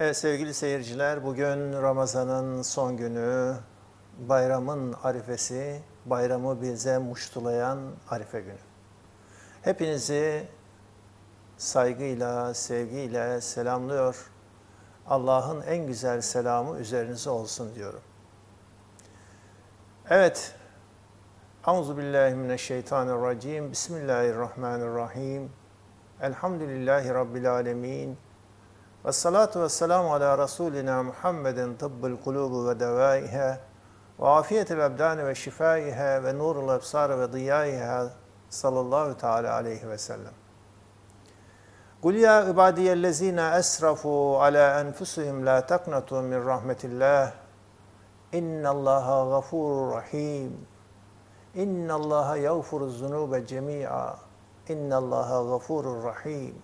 Evet sevgili seyirciler, bugün Ramazan'ın son günü, bayramın arifesi, bayramı bize muştulayan arife günü. Hepinizi saygıyla, sevgiyle selamlıyor. Allah'ın en güzel selamı üzerinize olsun diyorum. Evet, Euzu billahi mineşşeytanirracim. Bismillahirrahmanirrahim. Elhamdülillahi rabbil alamin. Ve salatu ve selamu ala Resulina Muhammedin tıbbıl kulubu ve devaiha ve afiyetil ebdani ve şifaiha ve nurul ebsar ve diyaiha sallallahu teala aleyhi ve sellem. Kul ya ibadiyellezine esrafu ala enfusihim la taknatu min rahmetillah. İnnallaha gafurur rahim. İnnallaha yağfuruz zunube cemi'a. İnnallaha gafurur rahim.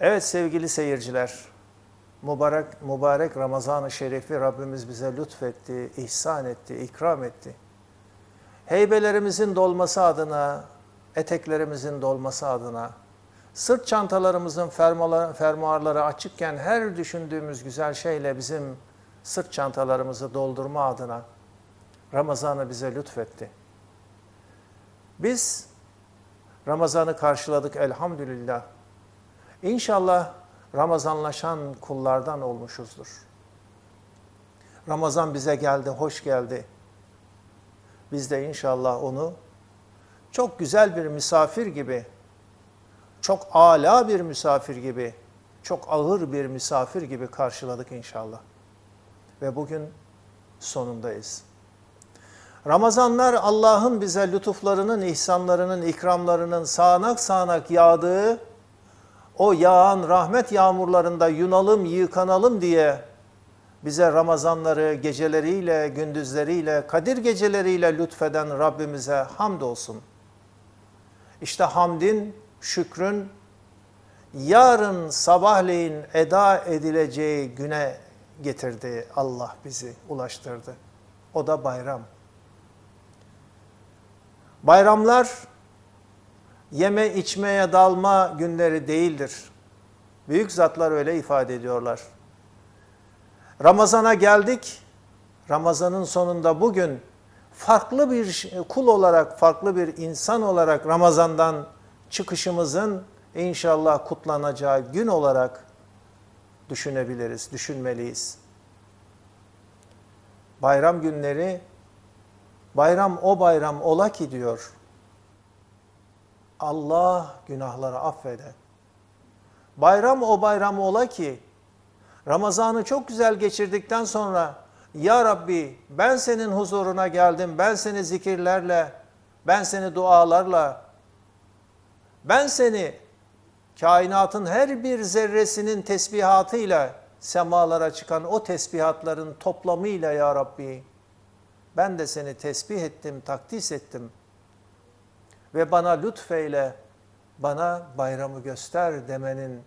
Evet sevgili seyirciler, mübarek, mübarek Ramazan-ı Şerif'i Rabbimiz bize lütfetti, ihsan etti, ikram etti. Heybelerimizin dolması adına, eteklerimizin dolması adına, sırt çantalarımızın fermuarları, açıkken her düşündüğümüz güzel şeyle bizim sırt çantalarımızı doldurma adına Ramazan'ı bize lütfetti. Biz Ramazan'ı karşıladık elhamdülillah. İnşallah Ramazanlaşan kullardan olmuşuzdur. Ramazan bize geldi, hoş geldi. Biz de inşallah onu çok güzel bir misafir gibi, çok âlâ bir misafir gibi, çok ağır bir misafir gibi karşıladık inşallah. Ve bugün sonundayız. Ramazanlar Allah'ın bize lütuflarının, ihsanlarının, ikramlarının sağanak sağanak yağdığı o yağan rahmet yağmurlarında yunalım, yıkanalım diye bize Ramazanları geceleriyle, gündüzleriyle, Kadir geceleriyle lütfeden Rabbimize hamdolsun. İşte hamdin, şükrün yarın sabahleyin eda edileceği güne getirdi Allah bizi, ulaştırdı. O da bayram. Bayramlar yeme içmeye dalma günleri değildir. Büyük zatlar öyle ifade ediyorlar. Ramazana geldik. Ramazanın sonunda bugün farklı bir kul olarak, farklı bir insan olarak Ramazan'dan çıkışımızın inşallah kutlanacağı gün olarak düşünebiliriz, düşünmeliyiz. Bayram günleri, bayram o bayram ola ki diyor Allah günahları affeder. Bayram o bayram ola ki Ramazan'ı çok güzel geçirdikten sonra Ya Rabbi ben senin huzuruna geldim, ben seni zikirlerle, ben seni dualarla, ben seni kainatın her bir zerresinin tesbihatıyla semalara çıkan o tesbihatların toplamıyla Ya Rabbi ben de seni tesbih ettim, takdis ettim.'' Ve bana lütfeyle, bana bayramı göster demenin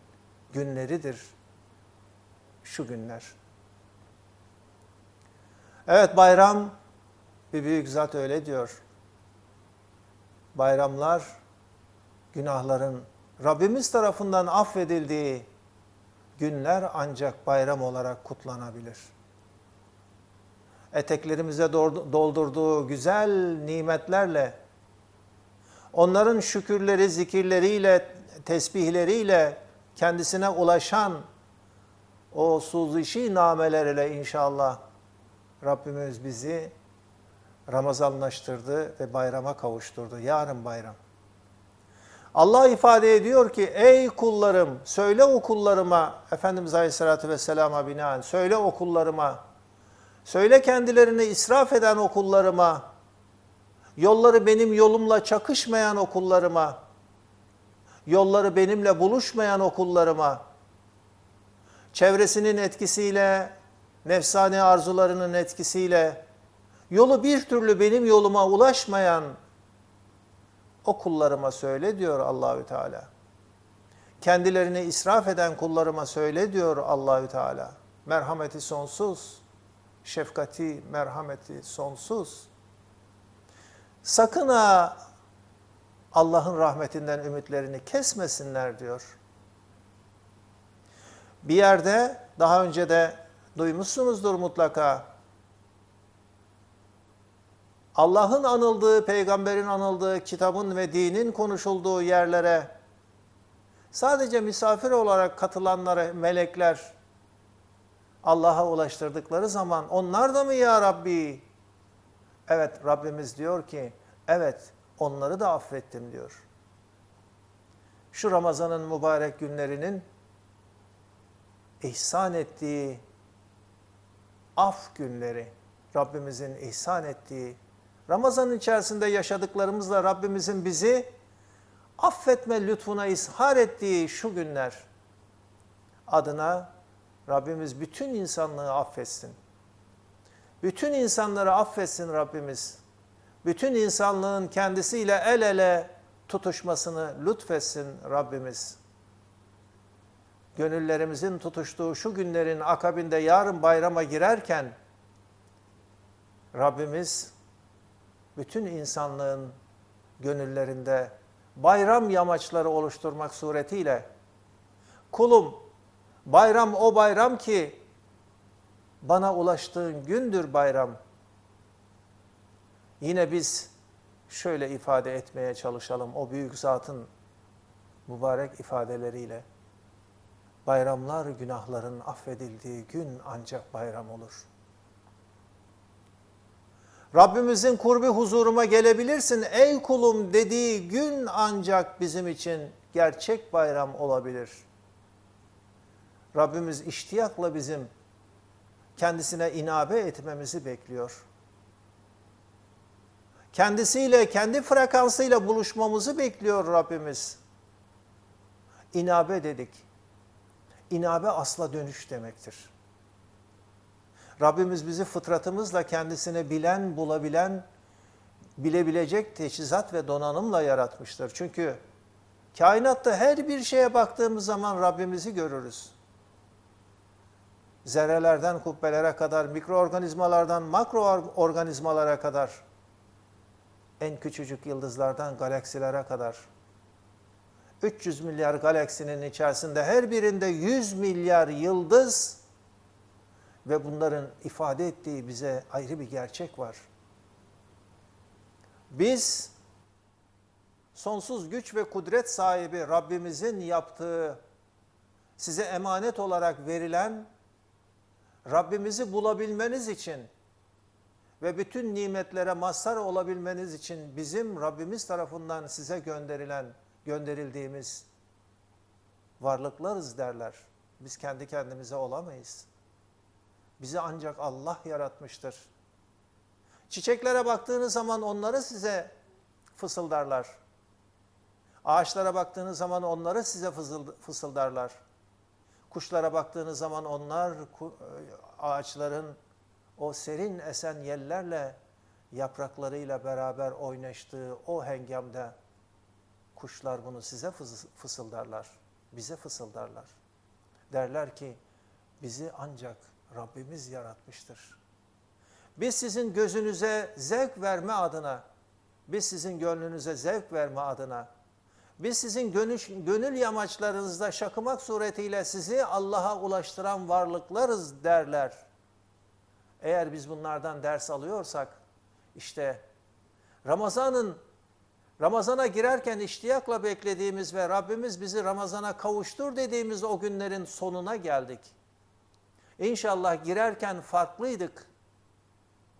günleridir şu günler. Evet bayram, bir büyük zat öyle diyor. Bayramlar, günahların Rabbimiz tarafından affedildiği günler ancak bayram olarak kutlanabilir. Eteklerimize doldurduğu güzel nimetlerle, onların şükürleri, zikirleriyle, tesbihleriyle kendisine ulaşan o suzişi namelerle inşallah Rabbimiz bizi Ramazanlaştırdı ve bayrama kavuşturdu. Yarın bayram. Allah ifade ediyor ki ey kullarım söyle o kullarıma Efendimiz Aleyhisselatü Vesselam'a binaen söyle o kullarıma söyle kendilerini israf eden o kullarıma yolları benim yolumla çakışmayan okullarıma, yolları benimle buluşmayan okullarıma, çevresinin etkisiyle, nefsani arzularının etkisiyle, yolu bir türlü benim yoluma ulaşmayan o söyle diyor Allahü Teala. Kendilerini israf eden kullarıma söyle diyor Allahü Teala. Merhameti sonsuz, şefkati, merhameti sonsuz. Sakın ha Allah'ın rahmetinden ümitlerini kesmesinler diyor. Bir yerde daha önce de duymuşsunuzdur mutlaka. Allah'ın anıldığı, peygamberin anıldığı, kitabın ve dinin konuşulduğu yerlere sadece misafir olarak katılanları melekler Allah'a ulaştırdıkları zaman onlar da mı ya Rabbi? Evet Rabbimiz diyor ki evet onları da affettim diyor. Şu Ramazan'ın mübarek günlerinin ihsan ettiği af günleri, Rabbimizin ihsan ettiği, Ramazan'ın içerisinde yaşadıklarımızla Rabbimizin bizi affetme lütfuna ishar ettiği şu günler adına Rabbimiz bütün insanlığı affetsin. Bütün insanları affetsin Rabbimiz. Bütün insanlığın kendisiyle el ele tutuşmasını lütfetsin Rabbimiz. Gönüllerimizin tutuştuğu şu günlerin akabinde yarın bayrama girerken Rabbimiz bütün insanlığın gönüllerinde bayram yamaçları oluşturmak suretiyle kulum bayram o bayram ki bana ulaştığın gündür bayram. Yine biz şöyle ifade etmeye çalışalım o büyük zatın mübarek ifadeleriyle. Bayramlar günahların affedildiği gün ancak bayram olur. Rabbimizin kurbi huzuruma gelebilirsin ey kulum dediği gün ancak bizim için gerçek bayram olabilir. Rabbimiz iştiyakla bizim kendisine inabe etmemizi bekliyor. Kendisiyle, kendi frekansıyla buluşmamızı bekliyor Rabbimiz. İnabe dedik. İnabe asla dönüş demektir. Rabbimiz bizi fıtratımızla kendisini bilen, bulabilen, bilebilecek teçhizat ve donanımla yaratmıştır. Çünkü kainatta her bir şeye baktığımız zaman Rabbimizi görürüz. Zerrelerden kubbelere kadar, mikroorganizmalardan makro organizmalara kadar, en küçücük yıldızlardan galaksilere kadar, 300 milyar galaksinin içerisinde her birinde 100 milyar yıldız ve bunların ifade ettiği bize ayrı bir gerçek var. Biz sonsuz güç ve kudret sahibi Rabbimizin yaptığı size emanet olarak verilen Rabbimizi bulabilmeniz için ve bütün nimetlere mazhar olabilmeniz için bizim Rabbimiz tarafından size gönderilen, gönderildiğimiz varlıklarız derler. Biz kendi kendimize olamayız. Bizi ancak Allah yaratmıştır. Çiçeklere baktığınız zaman onları size fısıldarlar. Ağaçlara baktığınız zaman onları size fısıldarlar. Kuşlara baktığınız zaman onlar ağaçların o serin esen yellerle yapraklarıyla beraber oynaştığı o hengamda kuşlar bunu size fısıldarlar, bize fısıldarlar. Derler ki bizi ancak Rabbimiz yaratmıştır. Biz sizin gözünüze zevk verme adına, biz sizin gönlünüze zevk verme adına, biz sizin gönül, gönül yamaçlarınızda şakımak suretiyle sizi Allah'a ulaştıran varlıklarız derler. Eğer biz bunlardan ders alıyorsak, işte Ramazan'ın Ramazana girerken iştiyakla beklediğimiz ve Rabbimiz bizi Ramazana kavuştur dediğimiz o günlerin sonuna geldik. İnşallah girerken farklıydık.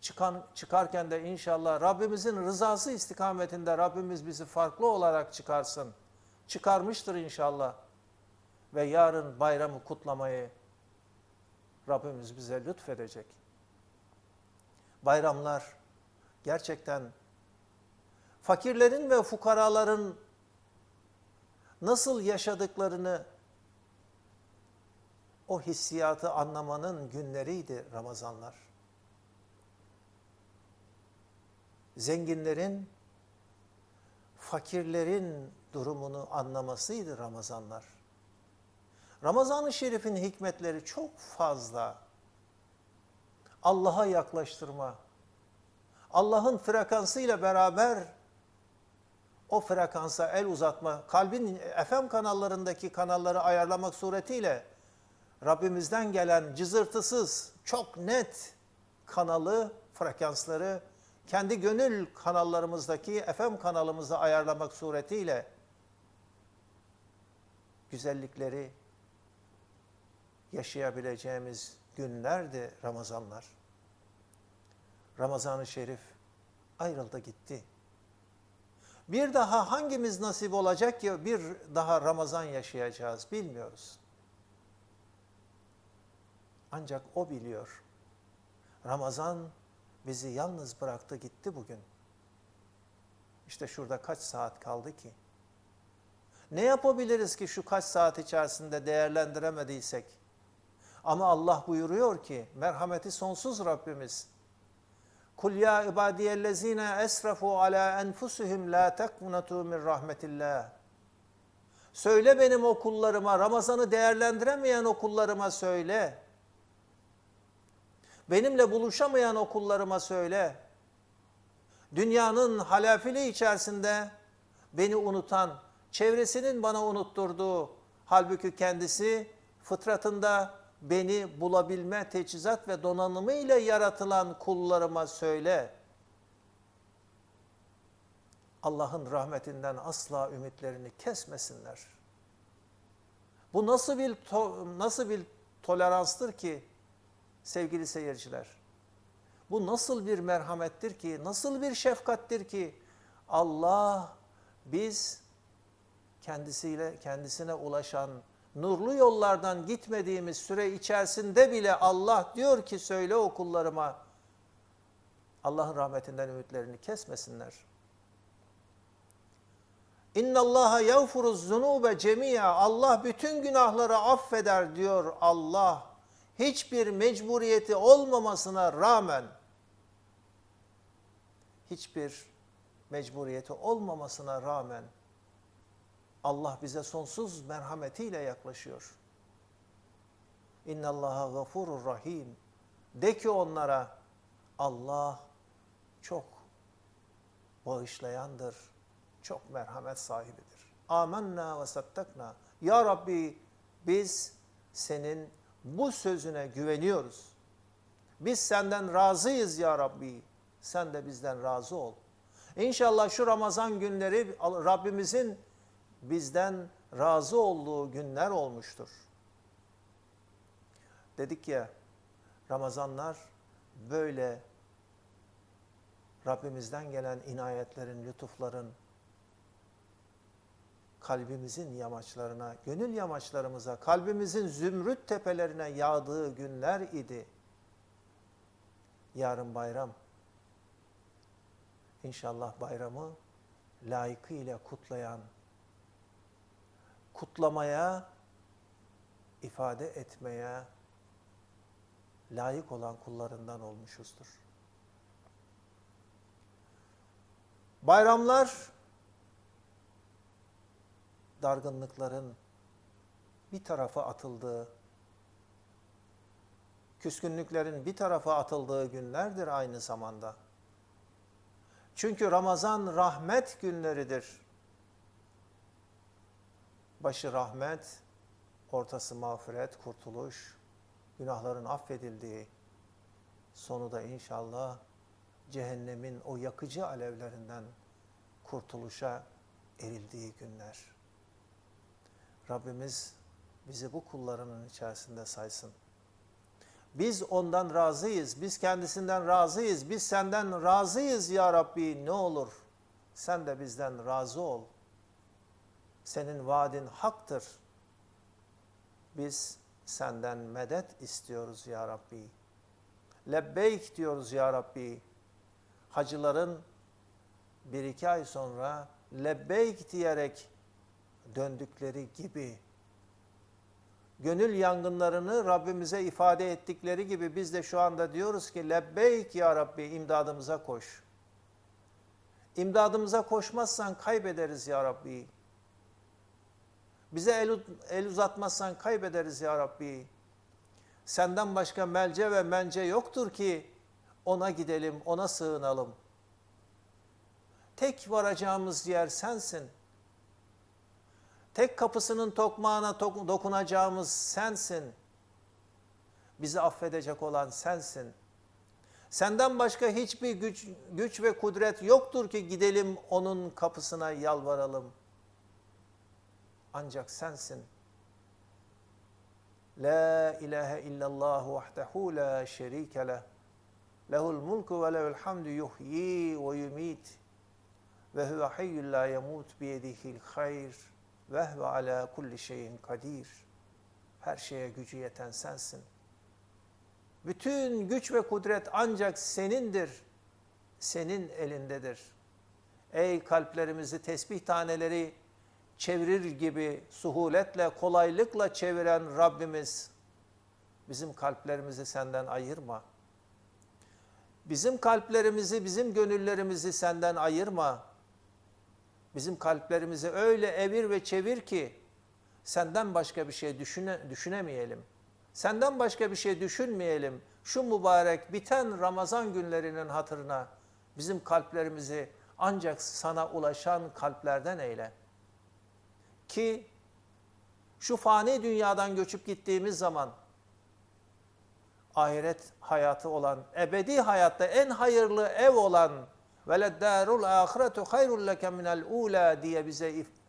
Çıkan, çıkarken de inşallah Rabbimizin rızası istikametinde Rabbimiz bizi farklı olarak çıkarsın. Çıkarmıştır inşallah. Ve yarın bayramı kutlamayı Rabbimiz bize lütfedecek. Bayramlar gerçekten fakirlerin ve fukaraların nasıl yaşadıklarını o hissiyatı anlamanın günleriydi Ramazanlar. Zenginlerin, fakirlerin durumunu anlamasıydı Ramazanlar. Ramazan-ı Şerif'in hikmetleri çok fazla. Allah'a yaklaştırma, Allah'ın frekansıyla beraber o frekansa el uzatma, kalbin FM kanallarındaki kanalları ayarlamak suretiyle Rabbimizden gelen cızırtısız, çok net kanalı, frekansları kendi gönül kanallarımızdaki FM kanalımıza ayarlamak suretiyle güzellikleri yaşayabileceğimiz günlerdi Ramazanlar. Ramazan-ı Şerif ayrıldı gitti. Bir daha hangimiz nasip olacak ki bir daha Ramazan yaşayacağız bilmiyoruz. Ancak o biliyor. Ramazan bizi yalnız bıraktı gitti bugün. İşte şurada kaç saat kaldı ki? Ne yapabiliriz ki şu kaç saat içerisinde değerlendiremediysek? Ama Allah buyuruyor ki merhameti sonsuz Rabbimiz. Kul ya ibadiyellezine esrafu ala enfusihim la teknatu min rahmetillah. Söyle benim o kullarıma, Ramazan'ı değerlendiremeyen o kullarıma söyle. Benimle buluşamayan o kullarıma söyle. Dünyanın halafili içerisinde beni unutan, çevresinin bana unutturduğu, halbuki kendisi fıtratında beni bulabilme teçhizat ve donanımı ile yaratılan kullarıma söyle. Allah'ın rahmetinden asla ümitlerini kesmesinler. Bu nasıl bir nasıl bir toleranstır ki sevgili seyirciler? Bu nasıl bir merhamettir ki, nasıl bir şefkattir ki Allah biz kendisiyle kendisine ulaşan nurlu yollardan gitmediğimiz süre içerisinde bile Allah diyor ki söyle o Allah'ın rahmetinden ümitlerini kesmesinler. İnna Allaha yağfuru zunube cemiya. Allah bütün günahları affeder diyor Allah. Hiçbir mecburiyeti olmamasına rağmen hiçbir mecburiyeti olmamasına rağmen Allah bize sonsuz merhametiyle yaklaşıyor. İnna Allaha gafurur rahim. De ki onlara Allah çok bağışlayandır, çok merhamet sahibidir. Amenna ve sattakna. Ya Rabbi biz senin bu sözüne güveniyoruz. Biz senden razıyız ya Rabbi. Sen de bizden razı ol. İnşallah şu Ramazan günleri Rabbimizin bizden razı olduğu günler olmuştur. Dedik ya Ramazanlar böyle Rabbimizden gelen inayetlerin, lütufların kalbimizin yamaçlarına, gönül yamaçlarımıza, kalbimizin zümrüt tepelerine yağdığı günler idi. Yarın bayram. İnşallah bayramı layıkıyla kutlayan, kutlamaya, ifade etmeye layık olan kullarından olmuşuzdur. Bayramlar dargınlıkların bir tarafa atıldığı, küskünlüklerin bir tarafa atıldığı günlerdir aynı zamanda. Çünkü Ramazan rahmet günleridir. Başı rahmet, ortası mağfiret, kurtuluş, günahların affedildiği, sonu da inşallah cehennemin o yakıcı alevlerinden kurtuluşa erildiği günler. Rabbimiz bizi bu kullarının içerisinde saysın. Biz ondan razıyız, biz kendisinden razıyız, biz senden razıyız ya Rabbi ne olur. Sen de bizden razı ol. Senin vaadin haktır. Biz senden medet istiyoruz ya Rabbi. Lebbeyk diyoruz ya Rabbi. Hacıların bir iki ay sonra lebbeyk diyerek döndükleri gibi gönül yangınlarını Rabbimize ifade ettikleri gibi biz de şu anda diyoruz ki lebbeyk ya Rabbi imdadımıza koş. İmdadımıza koşmazsan kaybederiz ya Rabbi. Bize el, el uzatmazsan kaybederiz ya Rabbi. Senden başka melce ve mence yoktur ki ona gidelim, ona sığınalım. Tek varacağımız yer sensin. Tek kapısının tokmağına tok dokunacağımız sensin. Bizi affedecek olan sensin. Senden başka hiçbir güç, güç ve kudret yoktur ki gidelim onun kapısına yalvaralım. Ancak sensin. La ilahe illallah vahdehu la şerike leh. Lehul mulku ve lehul hamdu yuhyi ve yumit. Ve huve hayyul la yemut biyedihil hayr. Ve huve ala kulli şeyin kadir. Her şeye gücü yeten sensin. Bütün güç ve kudret ancak senindir. Senin elindedir. Ey kalplerimizi tesbih taneleri çevirir gibi suhuletle, kolaylıkla çeviren Rabbimiz, bizim kalplerimizi senden ayırma. Bizim kalplerimizi, bizim gönüllerimizi senden ayırma. Bizim kalplerimizi öyle evir ve çevir ki senden başka bir şey düşüne, düşünemeyelim. Senden başka bir şey düşünmeyelim. Şu mübarek biten Ramazan günlerinin hatırına bizim kalplerimizi ancak sana ulaşan kalplerden eyle. Ki şu fani dünyadan göçüp gittiğimiz zaman ahiret hayatı olan, ebedi hayatta en hayırlı ev olan veleddarul ahiretu hayrul leke minel ula diye bize if-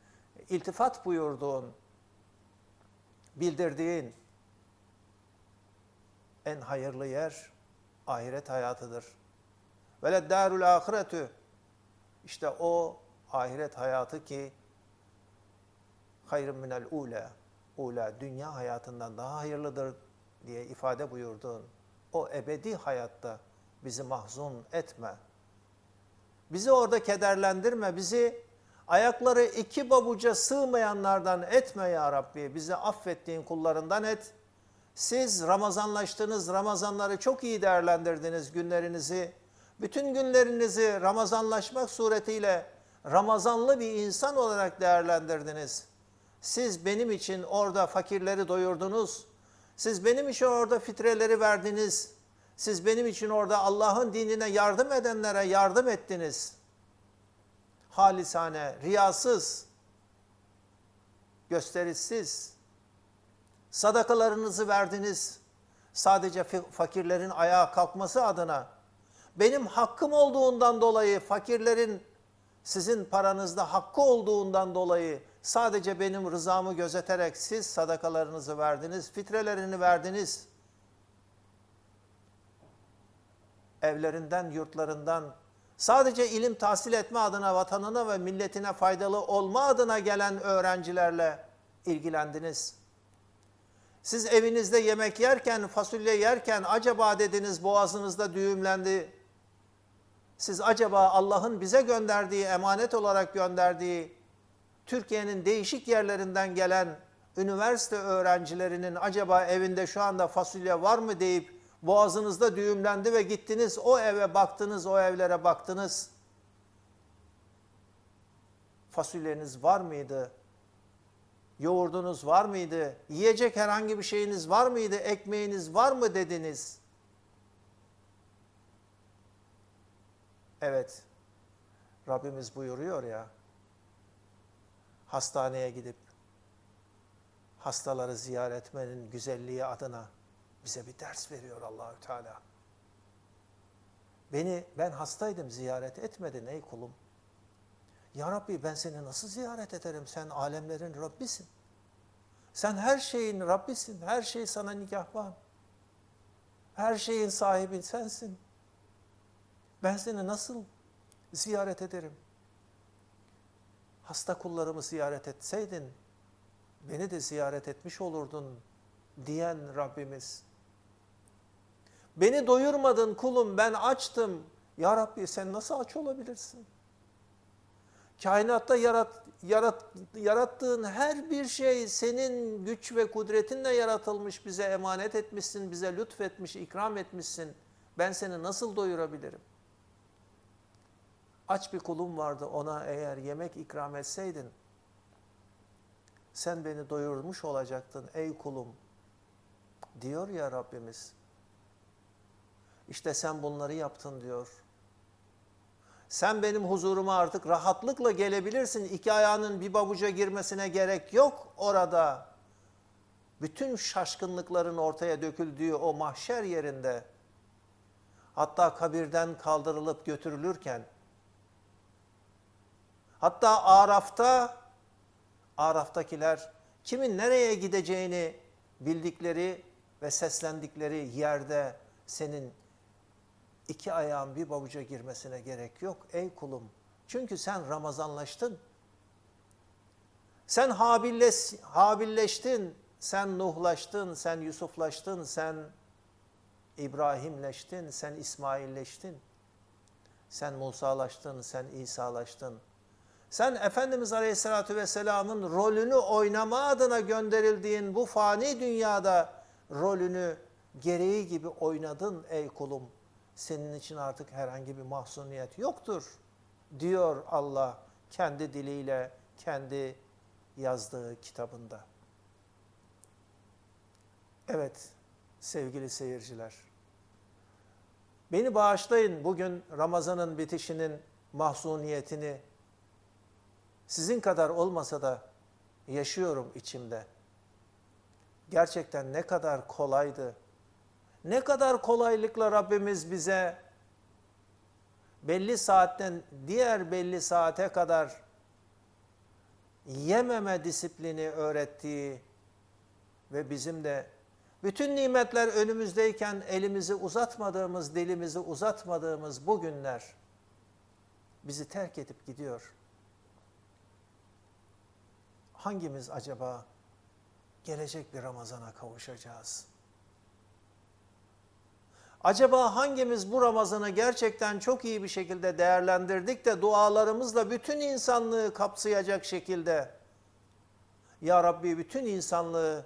iltifat buyurduğun, bildirdiğin en hayırlı yer ahiret hayatıdır. Veleddarul ahiretü işte o ahiret hayatı ki hayrın minel ula. Ula dünya hayatından daha hayırlıdır diye ifade buyurduğun o ebedi hayatta bizi mahzun etme. Bizi orada kederlendirme. Bizi ayakları iki babuca sığmayanlardan etme ya Rabbi. Bizi affettiğin kullarından et. Siz Ramazanlaştınız, Ramazanları çok iyi değerlendirdiniz günlerinizi. Bütün günlerinizi Ramazanlaşmak suretiyle Ramazanlı bir insan olarak değerlendirdiniz. Siz benim için orada fakirleri doyurdunuz. Siz benim için orada fitreleri verdiniz. Siz benim için orada Allah'ın dinine yardım edenlere yardım ettiniz. Halisane, riyasız, gösterişsiz. Sadakalarınızı verdiniz. Sadece fakirlerin ayağa kalkması adına. Benim hakkım olduğundan dolayı fakirlerin sizin paranızda hakkı olduğundan dolayı sadece benim rızamı gözeterek siz sadakalarınızı verdiniz, fitrelerini verdiniz. Evlerinden, yurtlarından sadece ilim tahsil etme adına, vatanına ve milletine faydalı olma adına gelen öğrencilerle ilgilendiniz. Siz evinizde yemek yerken, fasulye yerken acaba dediniz boğazınızda düğümlendi. Siz acaba Allah'ın bize gönderdiği, emanet olarak gönderdiği Türkiye'nin değişik yerlerinden gelen üniversite öğrencilerinin acaba evinde şu anda fasulye var mı deyip boğazınızda düğümlendi ve gittiniz o eve baktınız, o evlere baktınız. Fasulyeniz var mıydı? Yoğurdunuz var mıydı? Yiyecek herhangi bir şeyiniz var mıydı? Ekmeğiniz var mı dediniz? Evet. Rabbimiz buyuruyor ya. Hastaneye gidip hastaları ziyaret etmenin güzelliği adına bize bir ders veriyor Allahü Teala. Beni ben hastaydım ziyaret etmedin ey kulum. Ya Rabbi ben seni nasıl ziyaret ederim? Sen alemlerin Rabbisin. Sen her şeyin Rabbisin. Her şey sana nikahban. Her şeyin sahibi sensin. Ben seni nasıl ziyaret ederim? Hasta kullarımı ziyaret etseydin, beni de ziyaret etmiş olurdun diyen Rabbimiz. Beni doyurmadın kulum, ben açtım. Ya Rabbi sen nasıl aç olabilirsin? Kainatta yarat, yarat, yarattığın her bir şey senin güç ve kudretinle yaratılmış, bize emanet etmişsin, bize lütfetmiş, ikram etmişsin. Ben seni nasıl doyurabilirim? Aç bir kulum vardı ona eğer yemek ikram etseydin, sen beni doyurmuş olacaktın ey kulum. Diyor ya Rabbimiz. İşte sen bunları yaptın diyor. Sen benim huzuruma artık rahatlıkla gelebilirsin. İki ayağının bir babuca girmesine gerek yok orada. bütün şaşkınlıkların ortaya döküldüğü o mahşer yerinde hatta kabirden kaldırılıp götürülürken hatta Araf'ta Araf'takiler kimin nereye gideceğini bildikleri ve seslendikleri yerde senin iki ayağın bir babuca girmesine gerek yok ey kulum. Çünkü sen Ramazanlaştın. Sen Habilleş, Habilleştin, sen Nuhlaştın, sen Yusuflaştın, sen İbrahimleştin, sen İsmailleştin. Sen Musa'laştın, sen İsa'laştın. Sen Efendimiz Aleyhisselatü Vesselam'ın rolünü oynama adına gönderildiğin bu fani dünyada rolünü gereği gibi oynadın ey kulum. Senin için artık herhangi bir mahzuniyet yoktur diyor Allah kendi diliyle, kendi yazdığı kitabında. Evet sevgili seyirciler. Beni bağışlayın bugün Ramazan'ın bitişinin mahzuniyetini sizin kadar olmasa da yaşıyorum içimde. Gerçekten ne kadar kolaydı. Ne kadar kolaylıkla Rabbimiz bize belli saatten diğer belli saate kadar yememe disiplini öğrettiği ve bizim de bütün nimetler önümüzdeyken elimizi uzatmadığımız, dilimizi uzatmadığımız bu günler bizi terk edip gidiyor. Hangimiz acaba gelecek bir Ramazan'a kavuşacağız? Acaba hangimiz bu Ramazan'ı gerçekten çok iyi bir şekilde değerlendirdik de dualarımızla bütün insanlığı kapsayacak şekilde? Ya Rabbi bütün insanlığı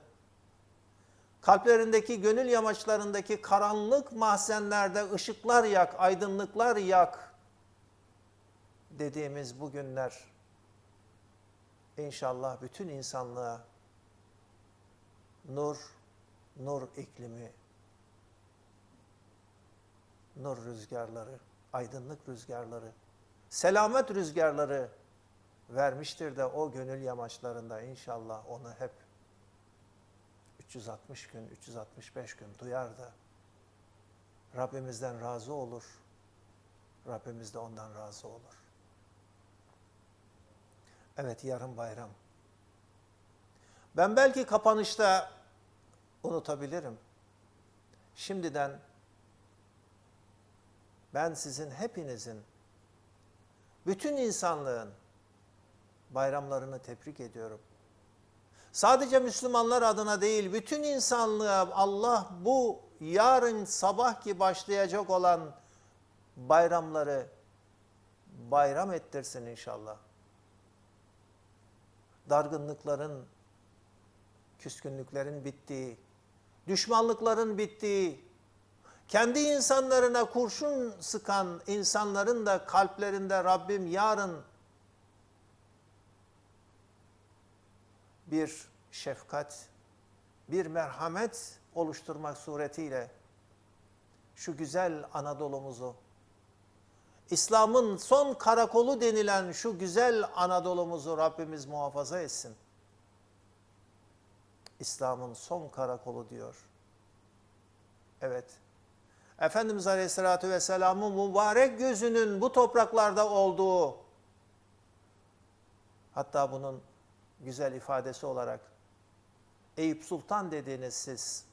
kalplerindeki gönül yamaçlarındaki karanlık mahzenlerde ışıklar yak, aydınlıklar yak dediğimiz bu günler inşallah bütün insanlığa nur, nur iklimi nur rüzgarları, aydınlık rüzgarları, selamet rüzgarları vermiştir de o gönül yamaçlarında inşallah onu hep 360 gün, 365 gün duyar da Rabbimizden razı olur. Rabbimiz de ondan razı olur. Evet yarın bayram. Ben belki kapanışta unutabilirim. Şimdiden ben sizin hepinizin, bütün insanlığın bayramlarını tebrik ediyorum. Sadece Müslümanlar adına değil, bütün insanlığa Allah bu yarın sabah ki başlayacak olan bayramları bayram ettirsin inşallah. Dargınlıkların, küskünlüklerin bittiği, düşmanlıkların bittiği, kendi insanlarına kurşun sıkan insanların da kalplerinde Rabbim yarın bir şefkat, bir merhamet oluşturmak suretiyle şu güzel Anadolu'muzu, İslam'ın son karakolu denilen şu güzel Anadolu'muzu Rabbimiz muhafaza etsin. İslam'ın son karakolu diyor. Evet. Efendimiz Aleyhisselatü Vesselam'ın mübarek gözünün bu topraklarda olduğu, hatta bunun güzel ifadesi olarak Eyüp Sultan dediğiniz siz,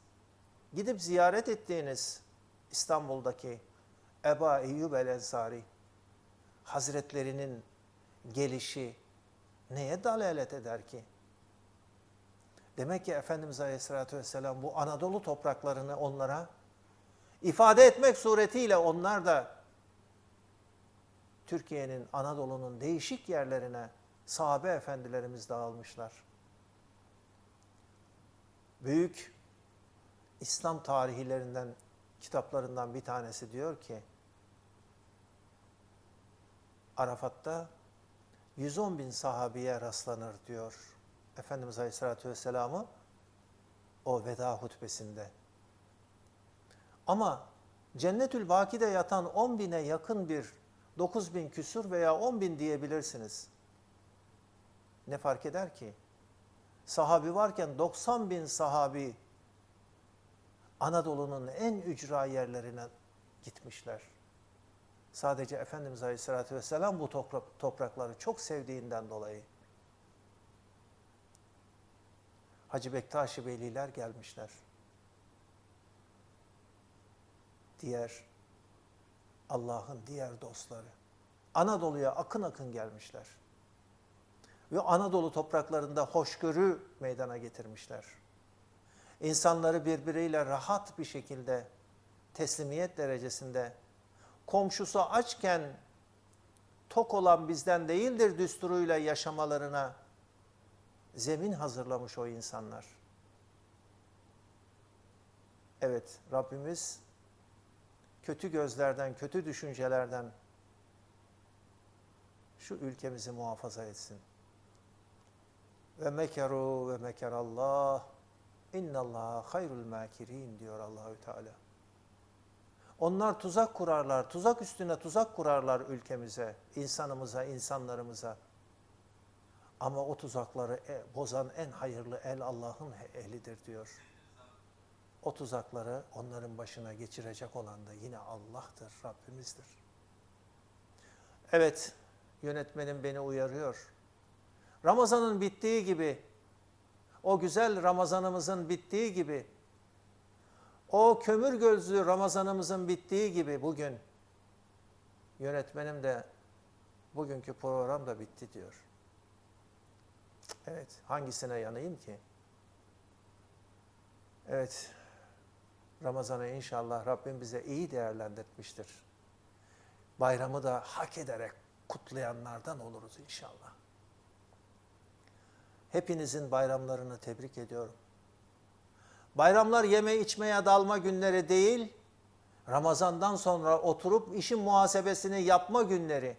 gidip ziyaret ettiğiniz İstanbul'daki Eba Eyyub el Ensari, Hazretlerinin gelişi neye dalalet eder ki? Demek ki Efendimiz Aleyhisselatü Vesselam bu Anadolu topraklarını onlara ifade etmek suretiyle onlar da Türkiye'nin, Anadolu'nun değişik yerlerine sahabe efendilerimiz dağılmışlar. Büyük İslam tarihlerinden, kitaplarından bir tanesi diyor ki, Arafat'ta 110 bin sahabiye rastlanır diyor Efendimiz Aleyhisselatü Vesselam'ı o veda hutbesinde. Ama Cennetül Baki'de yatan 10 bine yakın bir 9 bin küsur veya 10 bin diyebilirsiniz. Ne fark eder ki? sahabi varken 90 bin sahabi Anadolu'nun en ücra yerlerine gitmişler. Sadece Efendimiz Aleyhisselatü Vesselam bu toprak, toprakları çok sevdiğinden dolayı. Hacı Bektaşi Veliler gelmişler. Diğer Allah'ın diğer dostları. Anadolu'ya akın akın gelmişler. Ve Anadolu topraklarında hoşgörü meydana getirmişler. İnsanları birbiriyle rahat bir şekilde teslimiyet derecesinde komşusu açken tok olan bizden değildir düsturuyla yaşamalarına zemin hazırlamış o insanlar. Evet Rabbimiz kötü gözlerden, kötü düşüncelerden şu ülkemizi muhafaza etsin. Ve mekeru ve mekerallah innallaha hayrul makirin diyor Allahü Teala. Onlar tuzak kurarlar, tuzak üstüne tuzak kurarlar ülkemize, insanımıza, insanlarımıza. Ama o tuzakları e, bozan en hayırlı el Allah'ın elidir diyor. O tuzakları onların başına geçirecek olan da yine Allah'tır, Rabbimizdir. Evet, yönetmenim beni uyarıyor. Ramazanın bittiği gibi, o güzel Ramazanımızın bittiği gibi, o kömür gözlü Ramazanımızın bittiği gibi bugün, yönetmenim de bugünkü program da bitti diyor. Evet, hangisine yanayım ki? Evet, Ramazan'ı inşallah Rabbim bize iyi değerlendirmiştir. Bayramı da hak ederek kutlayanlardan oluruz inşallah. Hepinizin bayramlarını tebrik ediyorum. Bayramlar yeme içmeye dalma günleri değil, Ramazan'dan sonra oturup işin muhasebesini yapma günleri.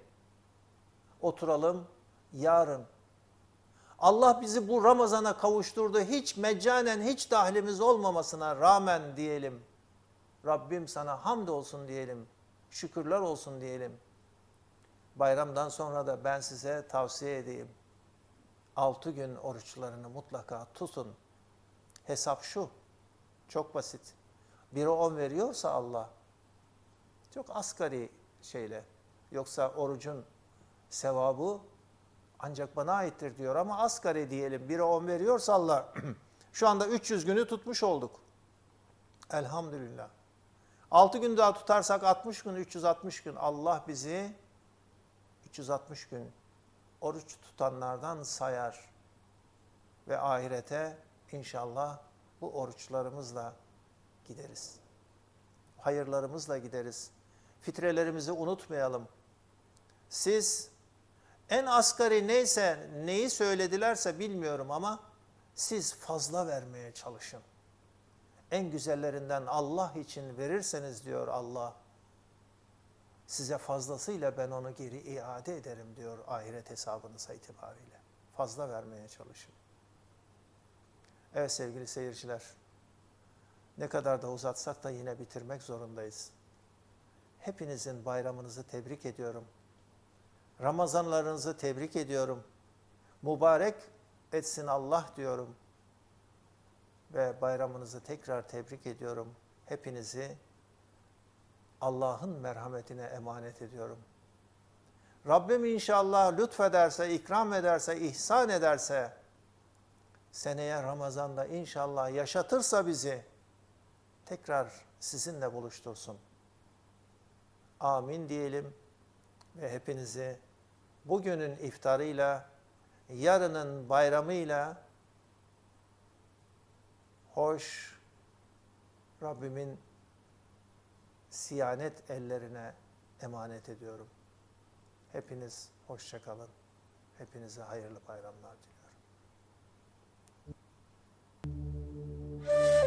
Oturalım, yarın Allah bizi bu Ramazan'a kavuşturdu. Hiç meccanen hiç dahlimiz olmamasına rağmen diyelim. Rabbim sana hamd olsun diyelim. Şükürler olsun diyelim. Bayramdan sonra da ben size tavsiye edeyim. Altı gün oruçlarını mutlaka tutun. Hesap şu. Çok basit. Biri on veriyorsa Allah. Çok asgari şeyle. Yoksa orucun sevabı ancak bana aittir diyor ama asgari diyelim. Biri 10 veriyorsa Allah şu anda 300 günü tutmuş olduk. Elhamdülillah. 6 gün daha tutarsak 60 gün, 360 gün Allah bizi 360 gün oruç tutanlardan sayar. Ve ahirete inşallah bu oruçlarımızla gideriz. Hayırlarımızla gideriz. Fitrelerimizi unutmayalım. Siz en asgari neyse, neyi söyledilerse bilmiyorum ama siz fazla vermeye çalışın. En güzellerinden Allah için verirseniz diyor Allah, size fazlasıyla ben onu geri iade ederim diyor ahiret hesabınıza itibariyle. Fazla vermeye çalışın. Evet sevgili seyirciler, ne kadar da uzatsak da yine bitirmek zorundayız. Hepinizin bayramınızı tebrik ediyorum. Ramazanlarınızı tebrik ediyorum. Mübarek etsin Allah diyorum. Ve bayramınızı tekrar tebrik ediyorum. Hepinizi Allah'ın merhametine emanet ediyorum. Rabbim inşallah lütfederse, ikram ederse, ihsan ederse, seneye Ramazan'da inşallah yaşatırsa bizi, tekrar sizinle buluştursun. Amin diyelim ve hepinizi bugünün iftarıyla, yarının bayramıyla hoş Rabbimin siyanet ellerine emanet ediyorum. Hepiniz hoşçakalın. Hepinize hayırlı bayramlar diliyorum. Thank you.